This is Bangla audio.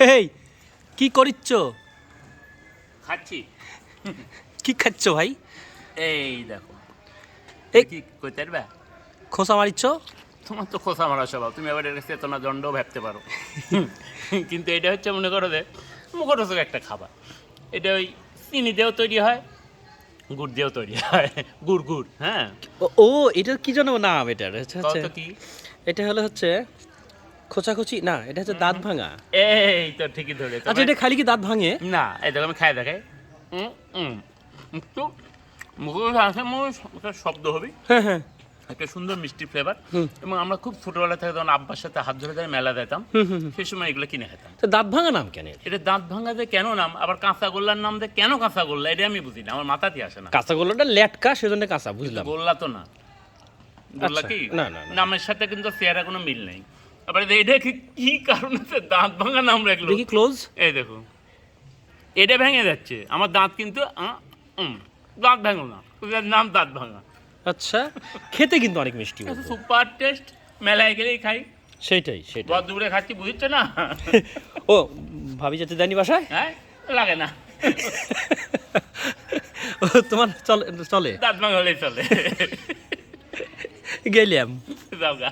এই কি করিচ্ছ? খাচ্ছি। কি খাচ্ছ ভাই? এই দেখো। এই- কি কইতে পারবে খোসা মারিচ্ছ? তোমার তো খোসা মারা স্বভাব তুমি এবার এটা চেতনা দণ্ড ভাবতে পারো। কিন্তু এটা হচ্ছে মনে করো যে মুখরোচক একটা খাবার। এটা ওই চিনি দিয়েও তৈরি হয় গুড় দিয়েও তৈরি হয়। গুড় গুড় হ্যাঁ। ও এটার কি যেন নাম এটার? এটা হচ্ছে কি? এটা হলো হচ্ছে খোঁচাখুচি? না এটা হচ্ছে দাঁত ভাঙা। এই তো ঠিকই ধরে আচ্ছা এটা খালি কি দাঁত ভাঙে? না এই দেখো আমি খাই একটু মুখে আসে একটা শব্দ হবে। হ্যাঁ হ্যাঁ। একটা সুন্দর মিষ্টি ফ্লেভার এবং আমরা খুব ছোটবেলা থেকে যখন আব্বার সাথে হাত ধরে ধরে মেলা দিতাম। সেই সময় এগুলো কিনে খেতাম। তো দাঁত ভাঙা নাম কেন এটা? দাঁত ভাঙা যে কেন নাম? আবার কাঁচা গোল্লার নাম দিয়ে কেন কাঁচা গোল্লা? এটা আমি বুঝি না আমার মাথাতে আসে না। কাঁচা গোল্লাটা লেটকা সেজন্য কাঁচা বুঝলাম। গোল্লা তো না। গোল্লা আচ্ছা, কি? না, না, না। নামের সাথে কিন্তু চেহারা কোনো মিল নেই। আবার এটা কি কারণে দাঁত ভাঙা নাম রাখল। দেখি ক্লোজ এই দেখো। এটা ভেঙে যাচ্ছে। আমার দাঁত কিন্তু দাঁত ভাঙো না। নাম দাঁত ভাঙা। আচ্ছা খেতে কিন্তু অনেক মিষ্টি সুপার টেস্ট মেলায় গেলেই খাই। সেইটাই সেটাই। বদ দূরে খাচ্ছি বুঝছ না? ও ভাবি যেতে দেয়নি বাসায়? হ্যাঁ লাগে না। তোমার চলে চলে? দাঁত ভাঙা হলেই চলে। গেলাম। যাও গা।